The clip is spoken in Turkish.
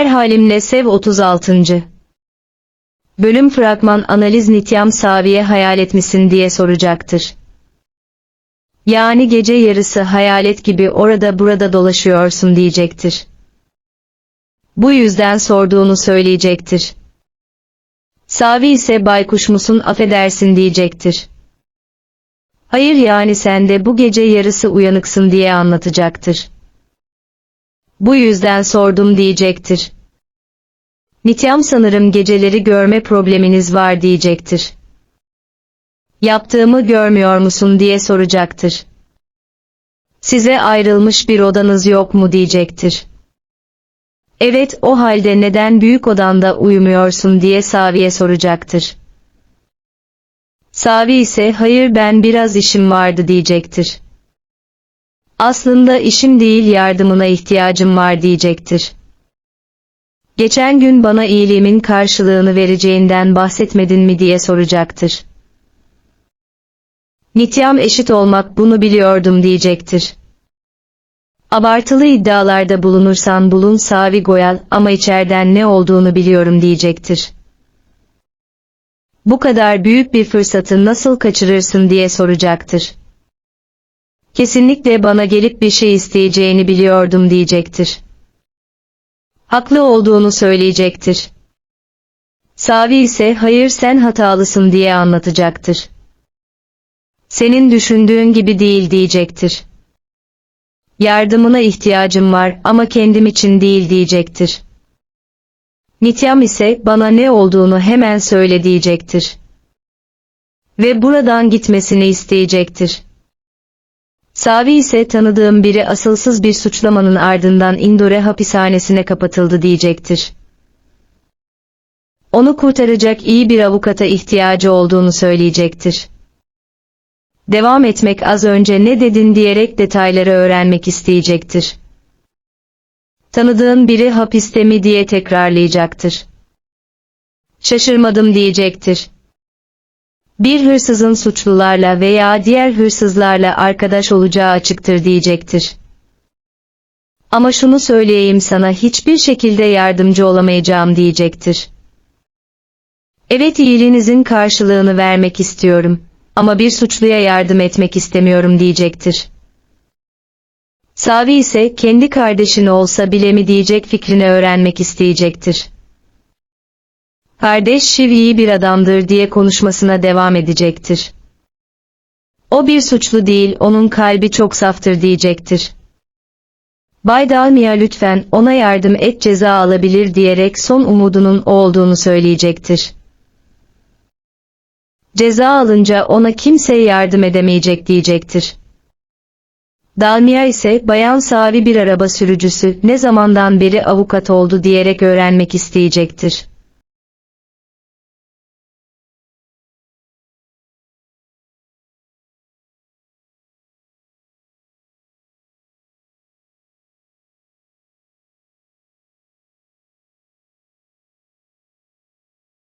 Her halimle sev 36. Bölüm fragman analiz Nityam Savi'ye hayal etmişsin diye soracaktır. Yani gece yarısı hayalet gibi orada burada dolaşıyorsun diyecektir. Bu yüzden sorduğunu söyleyecektir. Savi ise baykuş musun affedersin diyecektir. Hayır yani sen de bu gece yarısı uyanıksın diye anlatacaktır. Bu yüzden sordum diyecektir. Nityam sanırım geceleri görme probleminiz var diyecektir. Yaptığımı görmüyor musun diye soracaktır. Size ayrılmış bir odanız yok mu diyecektir. Evet o halde neden büyük odanda uyumuyorsun diye Savi'ye soracaktır. Savi ise hayır ben biraz işim vardı diyecektir. Aslında işim değil yardımına ihtiyacım var diyecektir. Geçen gün bana iyiliğimin karşılığını vereceğinden bahsetmedin mi diye soracaktır. Nityam eşit olmak bunu biliyordum diyecektir. Abartılı iddialarda bulunursan bulun Savi Goyal ama içeriden ne olduğunu biliyorum diyecektir. Bu kadar büyük bir fırsatı nasıl kaçırırsın diye soracaktır. Kesinlikle bana gelip bir şey isteyeceğini biliyordum diyecektir. Haklı olduğunu söyleyecektir. Savi ise hayır sen hatalısın diye anlatacaktır. Senin düşündüğün gibi değil diyecektir. Yardımına ihtiyacım var ama kendim için değil diyecektir. Nityam ise bana ne olduğunu hemen söyle diyecektir. Ve buradan gitmesini isteyecektir. Savi ise tanıdığım biri asılsız bir suçlamanın ardından Indore hapishanesine kapatıldı diyecektir. Onu kurtaracak iyi bir avukata ihtiyacı olduğunu söyleyecektir. Devam etmek az önce ne dedin diyerek detayları öğrenmek isteyecektir. Tanıdığın biri hapiste mi diye tekrarlayacaktır. Şaşırmadım diyecektir. Bir hırsızın suçlularla veya diğer hırsızlarla arkadaş olacağı açıktır diyecektir. Ama şunu söyleyeyim sana hiçbir şekilde yardımcı olamayacağım diyecektir. Evet iyiliğinizin karşılığını vermek istiyorum ama bir suçluya yardım etmek istemiyorum diyecektir. Savi ise kendi kardeşin olsa bile mi diyecek fikrini öğrenmek isteyecektir. Kardeş Şiv iyi bir adamdır diye konuşmasına devam edecektir. O bir suçlu değil, onun kalbi çok saftır diyecektir. Bay Dalmia lütfen ona yardım et ceza alabilir diyerek son umudunun o olduğunu söyleyecektir. Ceza alınca ona kimse yardım edemeyecek diyecektir. Dalmia ise bayan Savi bir araba sürücüsü ne zamandan beri avukat oldu diyerek öğrenmek isteyecektir.